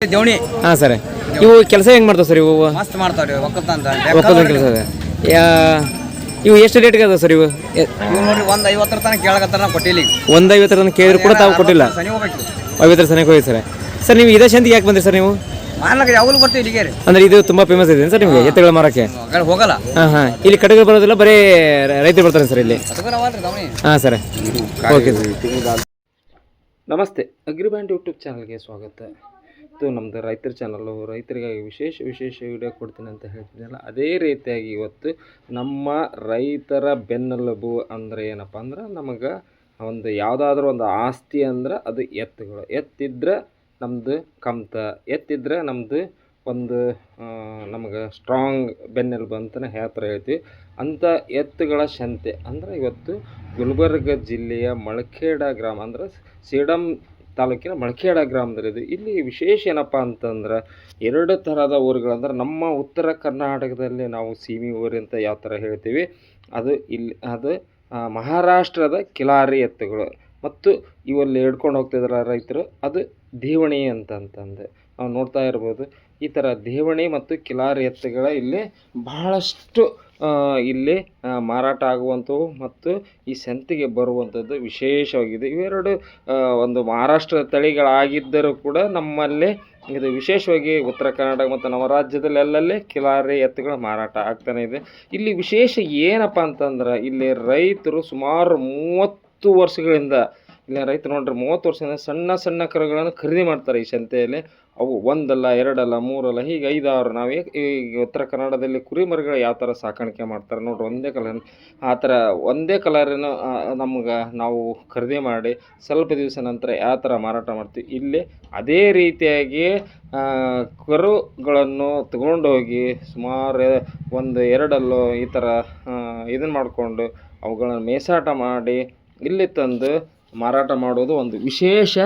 ದೇವಣಿ ಹಾಂ ಸರ್. ಇವು ಕೆಲಸ ಹೆಂಗೆ ಮಾಡ್ತಾವೆ ಸರ್ ಇವು? ಮಸ್ತ್ ಮಾಡ್ತಾವ್ರಿ ಒಕ್ಕಲ್ತನ ಒಕ್ಕದ ಕೆಲಸ ಅದ ಯಾ ಇವು ಎಷ್ಟು ರೇಟ್ಗೆ ಅದ ಸರ್ ಇವು? ಎ- ಇವ್ ನೋಡ್ರಿ ಒಂದ್ ಐವತ್ತರ ತನಕ ಕೇಳಕತ್ತಾರ ನಾವು ಕೊಟ್ಟಿಲ್ಲ. ಈಗ. ಒಂದು ಐವತ್ತರ ತನಕ ಕೇಳಿದ್ರು ಕೂಡ ತಾವು ಕೊಟ್ಟಿಲ್ಲ. ಸನಿ ಹೋಗ್ಬೇಕು ಐವತ್ತರ ಸನಕ್ಕೆ ಹೋಗಿ ಸರ್. ಸರ್ ನೀವು ಇದೇ ಶಂತಿಗೆ ಯಾಕೆ ಬಂದ್ರಿ ಸರ್ ನೀವು? ಮಾರ್ಲಕ್ಕೆ ಯಾವಾಗಲೂ ಬರ್ತೀವಿ ಇಲ್ಲಿಗೆ ರೀ. ಅಂದ್ರೆ ಇದು ತುಂಬಾ ಫೇಮಸ್ ಇದೆ ಸರ್ ನಿಮಗೆ ಎತ್ತುಗಳ ಮಾರಕ್ಕೆ? ಕಡೆ ಹೋಗಲ್ಲ. ಹಾಂ ಹಾಂ. ಇಲ್ಲಿ ಕಡೆಗೆ ಬರೋದಿಲ್ಲ ಬರೀ ರೈತರು ಬರ್ತಾರೆ ಸರ್ ಇಲ್ಲಿ. ಅದಕ್ಕೆ ನಾವಲ್ರಿ ದವಣಿ. ಹಾಂ ಸರ್. Okay sir. ನಮಸ್ತೆ. ಅಗ್ರಿಬ್ಯಾಂಡ್ ಯೂಟ್ಯೂಬ್ ಚಾನಲ್ಗೆ ಸ್ವಾಗತ. ಇದು ನಮ್ಮದು ರೈತರ ಚಾನಲ್ಲು ರೈತರಿಗಾಗಿ ವಿಶೇಷ ವಿಶೇಷ ವಿಡಿಯೋ ಕೊಡ್ತೀನಿ ಅಂತ ಹೇಳ್ತಿದ್ದೆನಲ್ಲ ಅದೇ ರೀತಿಯಾಗಿ ಇವತ್ತು ನಮ್ಮ ರೈತರ ಬೆನ್ನೆಲುಬು ಅಂದರೆ ಏನಪ್ಪ ಅಂದ್ರೆ ನಮಗೆ ಒಂದು ಯಾವುದಾದ್ರೂ ಒಂದು ಆಸ್ತಿ ಅಂದ್ರೆ ಅದು ಎತ್ತುಗಳು. ಎತ್ತಿದ್ರೆ ನಮ್ಮದು ಕಮ್ತ, ಎತ್ತಿದ್ರೆ ನಮ್ಮದು ಒಂದು ನಮಗೆ ಸ್ಟ್ರಾಂಗ್ ಬೆನ್ನೆಲುಬು ಅಂತಲೇ ಹೇಳ್ತಾರೆ, ಹೇಳ್ತೀವಿ. ಅಂಥ ಎತ್ತುಗಳ ಶಂತೆ ಅಂದರೆ ಇವತ್ತು ಗುಲ್ಬರ್ಗ ಜಿಲ್ಲೆಯ ಮಳಖೇಡ ಗ್ರಾಮ ಅಂದ್ರೆ ಸೇಡಂ ತಾಲೂಕಿನ ಮಳಖೇಡ ಗ್ರಾಮದಲ್ಲಿದೆ. ಇಲ್ಲಿ ವಿಶೇಷ ಏನಪ್ಪ ಅಂತಂದ್ರೆ ಎರಡು ಥರದ ಊರುಗಳಂದ್ರೆ ನಮ್ಮ ಉತ್ತರ ಕರ್ನಾಟಕದಲ್ಲಿ ನಾವು ಸೀಮಿ ಊರು ಅಂತ ಯಾವ ಥರ ಹೇಳ್ತೀವಿ, ಅದು ಇಲ್ಲಿ ಅದು ಮಹಾರಾಷ್ಟ್ರದ ಕಿಲಾರಿ ಎತ್ತುಗಳು. ಮತ್ತು ಇವಲ್ಲಿ ಹಿಡ್ಕೊಂಡು ಹೋಗ್ತಿದ್ದಾರೆ ರೈತರು, ಅದು ದೇವಣಿ ಅಂತಂತಂದು. ನಾವು ನೋಡ್ತಾ ಇರ್ಬೋದು. ಈ ಥರ ದೇವಣಿ ಮತ್ತು ಕಿಲಾರಿ ಎತ್ತುಗಳ ಇಲ್ಲಿ ಬಹಳಷ್ಟು ಇಲ್ಲಿ ಮಾರಾಟ ಆಗುವಂಥವು ಮತ್ತು ಈ ಸಂತೆಗೆ ಬರುವಂಥದ್ದು ವಿಶೇಷವಾಗಿದೆ. ಇವೆರಡು ಒಂದು ಮಹಾರಾಷ್ಟ್ರ ತಳಿಗಳಾಗಿದ್ದರೂ ಕೂಡ ನಮ್ಮಲ್ಲಿ ಇದು ವಿಶೇಷವಾಗಿ ಉತ್ತರ ಕರ್ನಾಟಕ ಮತ್ತು ನಮ್ಮ ರಾಜ್ಯದಲ್ಲಿ ಅಲ್ಲಲ್ಲಿ ಕಿಲಾರಿ ಎತ್ತುಗಳ ಮಾರಾಟ ಆಗ್ತಾನೆ ಇದೆ. ಇಲ್ಲಿ ವಿಶೇಷ ಏನಪ್ಪ ಅಂತಂದ್ರೆ ಇಲ್ಲಿ ರೈತರು ಸುಮಾರು ಮೂವತ್ತು ವರ್ಷಗಳಿಂದ, ಇಲ್ಲಿ ರೈತರು ನೋಡ್ರಿ ಮೂವತ್ತು ವರ್ಷದಿಂದ ಸಣ್ಣ ಸಣ್ಣ ಕರುಗಳನ್ನು ಖರೀದಿ ಮಾಡ್ತಾರೆ ಈ ಸಂತೆಯಲ್ಲಿ. ಅವು ಒಂದಲ್ಲ, ಎರಡಲ್ಲ, ಮೂರಲ್ಲ, ಹೀಗೆ ಐದಾರು. ನಾವು ಈ ಉತ್ತರ ಕನ್ನಡದಲ್ಲಿ ಕುರಿಮರಿಗಳು ಯಾವ ಥರ ಸಾಕಾಣಿಕೆ ಮಾಡ್ತಾರೆ ನೋಡ್ರಿ, ಒಂದೇ ಕಲರ್. ಆ ಥರ ಒಂದೇ ಕಲರನ್ನು ನಮ್ಗೆ ನಾವು ಖರೀದಿ ಮಾಡಿ ಸ್ವಲ್ಪ ದಿವಸ ನಂತರ ಯಾವ ಥರ ಮಾರಾಟ ಮಾಡ್ತೀವಿ. ಇಲ್ಲಿ ಅದೇ ರೀತಿಯಾಗಿ ಕರುಗಳನ್ನು ತಗೊಂಡೋಗಿ ಸುಮಾರು ಒಂದು ಎರಡಲ್ಲೋ ಈ ಥರ ಇದನ್ನು ಮಾಡಿಕೊಂಡು ಅವುಗಳನ್ನು ಮೇಸಾಟ ಮಾಡಿ ಇಲ್ಲಿ ತಂದು ಮಾರಾಟ ಮಾಡೋದು ಒಂದು ವಿಶೇಷ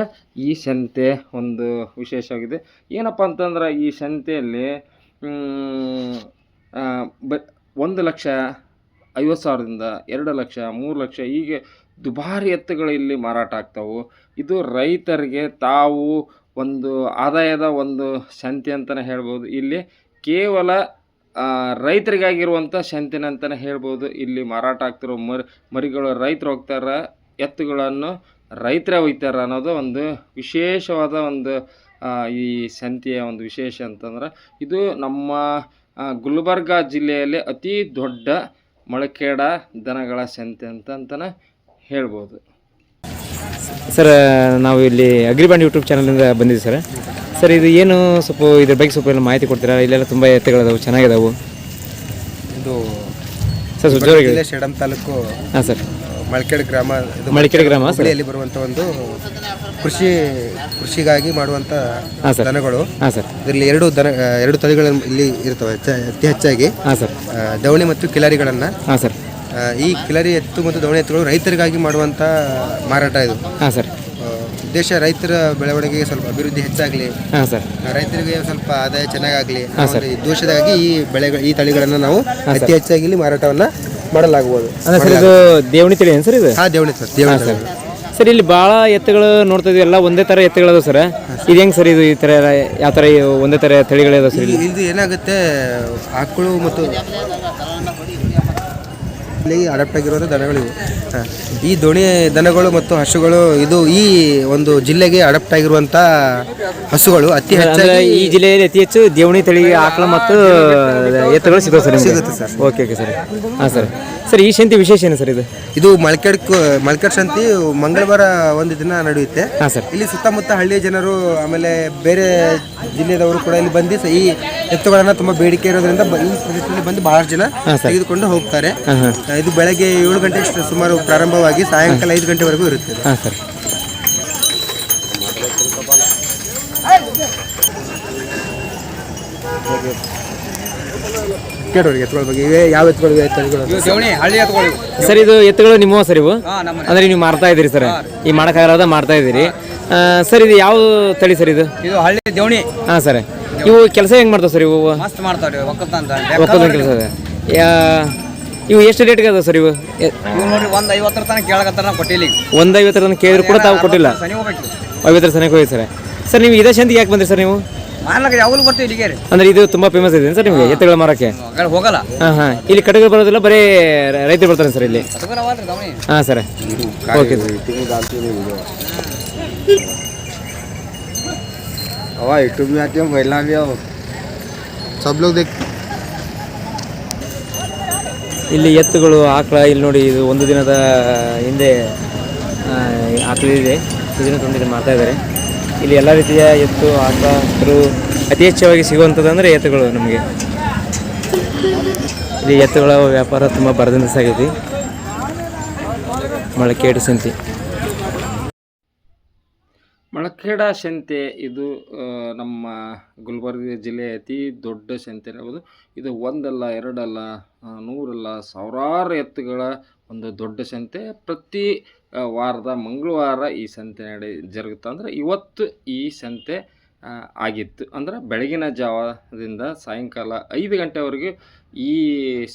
ಈ ಸಂತೆ, ಒಂದು ವಿಶೇಷವಾಗಿದೆ ಏನಪ್ಪ ಅಂತಂದ್ರೆ ಈ ಸಂತೆಯಲ್ಲಿ ಬ, ಒಂದು ಲಕ್ಷ ಐವತ್ತು ಸಾವಿರದಿಂದ ಎರಡು ಲಕ್ಷ, ಮೂರು ಲಕ್ಷ ಹೀಗೆ ದುಬಾರಿ ಎತ್ತುಗಳು ಇಲ್ಲಿ ಮಾರಾಟ ಆಗ್ತಾವೆ. ಇದು ರೈತರಿಗೆ ತಾವು ಒಂದು ಆದಾಯದ ಒಂದು ಸಂತೆ ಅಂತಲೇ ಹೇಳ್ಬೋದು. ಇಲ್ಲಿ ಕೇವಲ ರೈತರಿಗಾಗಿರುವಂಥ ಸಂತೆನ ಅಂತಲೇ ಹೇಳ್ಬೋದು. ಇಲ್ಲಿ ಮಾರಾಟ ಆಗ್ತಿರೋ ಮರಿ, ಮರಿಗಳು ರೈತರು ಹೋಗ್ತಾರೆ ಎತ್ತುಗಳನ್ನು ರೈತರ ಒಯ್ತಾರೆ ಅನ್ನೋದು ಒಂದು ವಿಶೇಷವಾದ ಒಂದು ಈ ಸಂತೆಯ ಒಂದು ವಿಶೇಷ ಅಂತಂದ್ರೆ ಇದು ನಮ್ಮ ಗುಲ್ಬರ್ಗ ಜಿಲ್ಲೆಯಲ್ಲಿ ಅತಿ ದೊಡ್ಡ ಮೊಳಕೇಡ ದನಗಳ ಸಂತೆ ಅಂತ ಅಂತಲೇ ಹೇಳ್ಬೋದು. ಸರ್ ನಾವು ಇಲ್ಲಿ ಅಗ್ರಿಬ್ಯಾಂಡ್ ಯೂಟ್ಯೂಬ್ ಚಾನಲಿಂದ ಬಂದಿದ್ದೀವಿ ಸರ್. ಸರ್ ಇದು ಏನು ಸ್ವಲ್ಪ ಇದ್ರ ಬಗ್ಗೆ ಸ್ವಲ್ಪ ಎಲ್ಲ ಮಾಹಿತಿ ಕೊಡ್ತೀರಾ? ಇಲ್ಲೆಲ್ಲ ತುಂಬ ಎತ್ತುಗಳಿದಾವೆ ಚೆನ್ನಾಗಿದಾವು. ಇದು ಸರ್ ಸೇಡಂ ತಾಲೂಕು ಹಾಂ ಸರ್. ಮಳಕೇಡ್ ಗ್ರಾಮ ಇದು ಮಡಿಕೇರಿ ಗ್ರಾಮ ಸರ್. ಹುಬ್ಳಿಯಲ್ಲಿ ಬರುವಂತ ಒಂದು ಕೃಷಿ ಕೃಷಿಗಾಗಿ ಮಾಡುವಂತ ಹಾಂ ಸರ್. ದನಗಳು. ಹಾಂ ಸರ್. ಇದರಲ್ಲಿ ಎರಡು ದನ ಎರಡು ತಳಿಗಳು ಇಲ್ಲಿ ಇರ್ತವೆ ಹೆಚ್ಚ- ಅತಿ ಹೆಚ್ಚಾಗಿ. ಹಾಂ ಸರ್. ಆ, ದವಣಿ ಮತ್ತು ಕಿಲಾರಿಗಳನ್ನ. ಹಾಂ ಸರ್. ಈ ಕಿಲಾರಿ ಎತ್ತು ಮತ್ತು ದವಣಿ ಎತ್ತುಗಳು ರೈತರಿಗಾಗಿ ಮಾಡುವಂತ ಮಾರಾಟ ಇದು. ಹಾಂ ಸರ್. ಆ, ಉದ್ದೇಶ ರೈತರ ಬೆಳವಣಿಗೆಗೆ ಸ್ವಲ್ಪ ಅಭಿವೃದ್ಧಿ ಹೆಚ್ಚಾಗಲಿ. ಹಾಂ ಸರ್. ರೈತರಿಗೆ ಸ್ವಲ್ಪ ಆದಾಯ ಚೆನ್ನಾಗಾಗಲಿ. ಒಂದು ಉದ್ದೇಶದಾಗಿ ಈ ಬೆಳೆಗಳ ಈ ತಳಿಗಳನ್ನು ನಾವು ಅತಿ ಹೆಚ್ಚಾಗಿ ಇಲ್ಲಿ ಮಾರಾಟವನ್ನ ಮಾಡಲಾಗುವುದು. ಅಂದ್ರೆ ಸರ್ ಇದು ದೇವಣಿ ತಳಿ ಏನು ಸರ್ ಇದು? ಹಾ Deoni sir Deoni sir. Sir ಇಲ್ಲಿ ಭಾಳ ಎತ್ತುಗಳು ನೋಡ್ತಾ ಇದೀವಿ ಎಲ್ಲ ಒಂದೇ ಥರ ಎತ್ತುಗಳದ ಸರ್. ಇದು ಹೆಂಗೆ ಸರ್ ಇದು ಈ ಥರ ಯಾವ ಥರ ಒಂದೇ ಥರ ತಳಿಗಳಿದಾವೆ ಸರ್ ಇಲ್ಲಿ? ಇದು ಏನಾಗುತ್ತೆ ಆಕಳು ಮತ್ತು ಇಲ್ಲಿ ಅಡಾಪ್ಟ್ ಆಗಿರೋದು ದನಗಳಿವು. ಈ ದೋಣಿ ದನಗಳು ಮತ್ತು ಹಸುಗಳು ಇದು ಈ ಒಂದು ಜಿಲ್ಲೆಗೆ ಅಡಾಪ್ಟ್ ಆಗಿರುವಂತ ಹಸುಗಳು ಅತಿ ಹೆಚ್ಚಾಗಿ ಈ ಜಿಲ್ಲೆಯಲ್ಲಿ ಅತಿ ಹೆಚ್ಚು ದೇವಣಿ ತಳಿ ಆಕಳ ಮತ್ತು ಎತ್ತುಗಳು ಸಿಗುತ್ತೆ ಸರ್ ಸಿಗುತ್ತೆ ಸರ್. Okay okay sir. ಹಾಂ ಸರ್. ಸರ್ ಈ ಶಂತಿ ವಿಶೇಷ ಏನು ಸರ್ ಇದು? ಇದು ಮಲ್ಕೆಡ್ ಮಲ್ಕೆಡ್ ಶಾಂತಿ ಮಂಗಳವಾರ ಒಂದು ದಿನ ನಡೆಯುತ್ತೆ. ಹಾಂ ಸರ್. ಇಲ್ಲಿ ಸುತ್ತಮುತ್ತ ಹಳ್ಳಿಯ ಜನರು ಆಮೇಲೆ ಬೇರೆ ಜಿಲ್ಲೆದವರು ಕೂಡ ಇಲ್ಲಿ ಬಂದು ಈ ಎತ್ತುಗಳನ್ನ ತುಂಬಾ ಬೇಡಿಕೆ ಇರೋದ್ರಿಂದ ಬ- ಈ ಪ್ರದೇಶದಲ್ಲಿ ಬಂದು ಬಹಳಷ್ಟು ಜನ ತೆಗೆದುಕೊಂಡು ಹೋಗ್ತಾರೆ. ಆ, ಇದು ಬೆಳಗ್ಗೆ ಏಳು ಗಂಟೆ ಸುಮಾರು ಪ್ರಾರಂಭವಾಗಿ ಸಾಯಂಕಾಲ ಐದು ಗಂಟೆವರೆಗೂ ಇರುತ್ತೆ. ಹಾಂ ಸರ್. ಕೇಳೋರಿಗೆ ಎತ್ತುಗಳ ಬಗ್ಗೆ ಇವೇ ಯಾವ ಎತ್ತುಗಳು ಇವೆ ತಳಿಗಳು ಇವು ದೇವಣಿ ಹಳ್ಳಿ ಎತ್ಕೊಳ್ಳಿ ಸರ್ ಇದು ಎತ್ತುಗಳು ನಿಮ್ಮ ಸರ್ ಇವು? ಅಂದ್ರೆ ನೀವು ಮಾರ್ತಾ ಇದ್ದೀರಿ ಸರ್? ಈ ಮಾಡಕ್ಕಾಗಲ್ಲ ಮಾಡ್ತಾ ಇದ್ದೀರಿ. ಆ, ಸರ್ ಇದು ಯಾವ ತಳಿ ಸರ್ ಇದು? ಇದು ಹಳ್ಳಿ ದೇವಣಿ. ಹಾ ಸರ್. ಇವು ಕೆಲಸ ಹೆಂಗೆ ಮಾಡ್ತಾವೆ ಸರ್ ಇವು? ಮಸ್ತ್ ಮಾಡ್ತಾವ್ರಿ ಒಕ್ಕದ ಕೆಲಸ ಇದೆ. ಇವು ಎಷ್ಟು ರೇಟ್ಗೆ ಅದ ಸರ್ ಇವು? ನೋಡಿ ಇವ್ ನೋಡ್ರಿ ಒಂದ್ ಐವತ್ತರ ತನಕ ಕೇಳಕತ್ತಾರ ನಾವು ಕೊಟ್ಟಿಲ್ಲ. ಒಂದು ಐವತ್ತರ ತನಕ ಕೇಳಿದ್ರು ಕೂಡ ತಾವು ಕೊಟ್ಟಿಲ್ಲ. ಐವತ್ತರ ಸನಕ್ಕೆ ಹೋಗಿ ಸರ್. ಸರ್ ನೀವು ಇದೇ ಶಂತಿಗೆ ಯಾಕೆ ಬಂದ್ರಿ ಸರ್ ನೀವು? ಮಾರ್ಲಕ್ಕೆ ಯಾವಾಗಲೂ ಬರ್ತೀವಿ ಇಲ್ಲಿಗೆ ರೀ. ಅಂದ್ರೆ ಇದು ತುಂಬಾ ಫೇಮಸ್ ಇದೆ ಸರ್ ನಿಮಗೆ ಎತ್ತುಗಳ ಮಾರಕ್ಕೆ? ಹೋಗಲ್ಲ. ಹಾಂ ಹಾಂ. ಇಲ್ಲಿ ಕಡೆಗೆ ಬರೋದಿಲ್ಲ ಬರೀ ರ- ರೈತರು ಬರ್ತಾರೆ ಸರ್ ಇಲ್ಲಿ? ಹಾ ಸರ್. Okay sir. हवा यूट्यूब में आती है महिला भी आओ सब लोग देख ಇಲ್ಲಿ ಎತ್ತುಗಳು ಆಕಳ ಇಲ್ಲಿ ನೋಡಿ ಇದು ಒಂದು ದಿನದ ಹಿಂದೆ ಆ, ಆಕಳಿದೆ ಇದನ್ನು ತಂದು ಮಾಡ್ತಾ ಇದ್ದಾರೆ ಇಲ್ಲಿ ಎಲ್ಲ ರೀತಿಯ ಎತ್ತು ಆಕಳ ಕರು ಅತಿ ಹೆಚ್ಚಾಗಿ ಸಿಗುವಂಥದ್ದು ಅಂದರೆ ಎತ್ತುಗಳು ನಮಗೆ ಇಲ್ಲಿ ಎತ್ತುಗಳ ವ್ಯಾಪಾರ ತುಂಬ ಬರದಿಂದ ಸಾಗೈತಿ ಮೊಳಕೇಡು ಸಂತಿ ಮೊಳಖೇಡ ಸಂತೆ ಇದು ನಮ್ಮ ಗುಲ್ಬರ್ಗ ಜಿಲ್ಲೆಯ ಅತಿ ದೊಡ್ಡ ಸಂತೆ ಹೇಳ್ಬೋದು. ಇದು ಒಂದಲ್ಲ, ಎರಡಲ್ಲ ನೂರಲ್ಲ, ಸಾವಿರಾರು ಎತ್ತುಗಳ ಒಂದು ದೊಡ್ಡ ಸಂತೆ ಪ್ರತಿ ವಾರದ, ಮಂಗಳವಾರ ಈ ಸಂತೆ ನಡೆ, ಜರುಗುತ್ತೆ ಅಂದರೆ ಇವತ್ತು ಈ ಸಂತೆ ಆಗಿತ್ತು. ಅಂದ್ರೆ ಬೆಳಗಿನ ಜಾವದಿಂದ ಸಾಯಂಕಾಲ ಐದು ಗಂಟೆವರೆಗೂ ಈ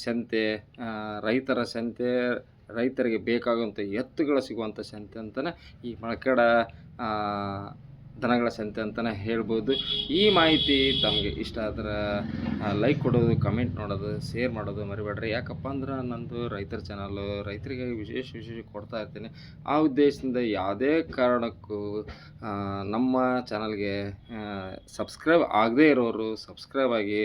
ಸಂತೆ ರೈತರ ಸಂತೆ ರೈತರಿಗೆ ಬೇಕಾಗುವಂಥ ಎತ್ತುಗಳು ಸಿಗುವಂಥ ಸಂತೆ ಅಂತಲೇ ಈ ಮಳಕಡ ದನಗಳ ಸಂತೆ ಅಂತಲೇ ಹೇಳ್ಬೋದು. ಈ ಮಾಹಿತಿ ತಮಗೆ ಇಷ್ಟ ಆದ್ರೆ ಲೈಕ್ ಕೊಡೋದು ಕಮೆಂಟ್ ನೋಡೋದು ಶೇರ್ ಮಾಡೋದು ಮರಿಬೇಡ್ರಿ. ಯಾಕಪ್ಪ ಅಂದ್ರೆ ನಂದು ರೈತರ ಚಾನಲ್ಲು ರೈತರಿಗೆ ವಿಶೇಷ ವಿಶೇಷ ಕೊಡ್ತಾ ಇರ್ತೀನಿ. ಆ ಉದ್ದೇಶದಿಂದ ಯಾವುದೇ ಕಾರಣಕ್ಕೂ ನಮ್ಮ ಚಾನಲ್ಗೆ ಸಬ್ಸ್ಕ್ರೈಬ್ ಆಗದೇ ಇರೋರು ಸಬ್ಸ್ಕ್ರೈಬ್ ಆಗಿ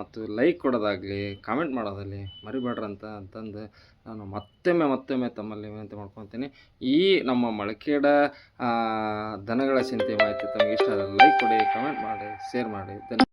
ಮತ್ತು ಲೈಕ್ ಕೊಡೋದಾಗಲಿ ಕಾಮೆಂಟ್ ಮಾಡೋದಾಗಲಿ ಮರಿಬೇಡ್ರಂತ ಅಂತಂದು ನಾನು ಮತ್ತೊಮ್ಮೆ ಮತ್ತೊಮ್ಮೆ ತಮ್ಮಲ್ಲಿ ವಿನಂತಿ ಮಾಡ್ಕೊತೀನಿ ಈ ನಮ್ಮ ಮಳಕೇಡ ದನಗಳ ಚಿಂತೆ ಮಾಹಿತಿ ತಮಗೆ ಇಷ್ಟ ಲೈಕ್ ಕೊಡಿ ಕಮೆಂಟ್ ಮಾಡಿ ಶೇರ್ ಮಾಡಿ. ಧನ್ಯ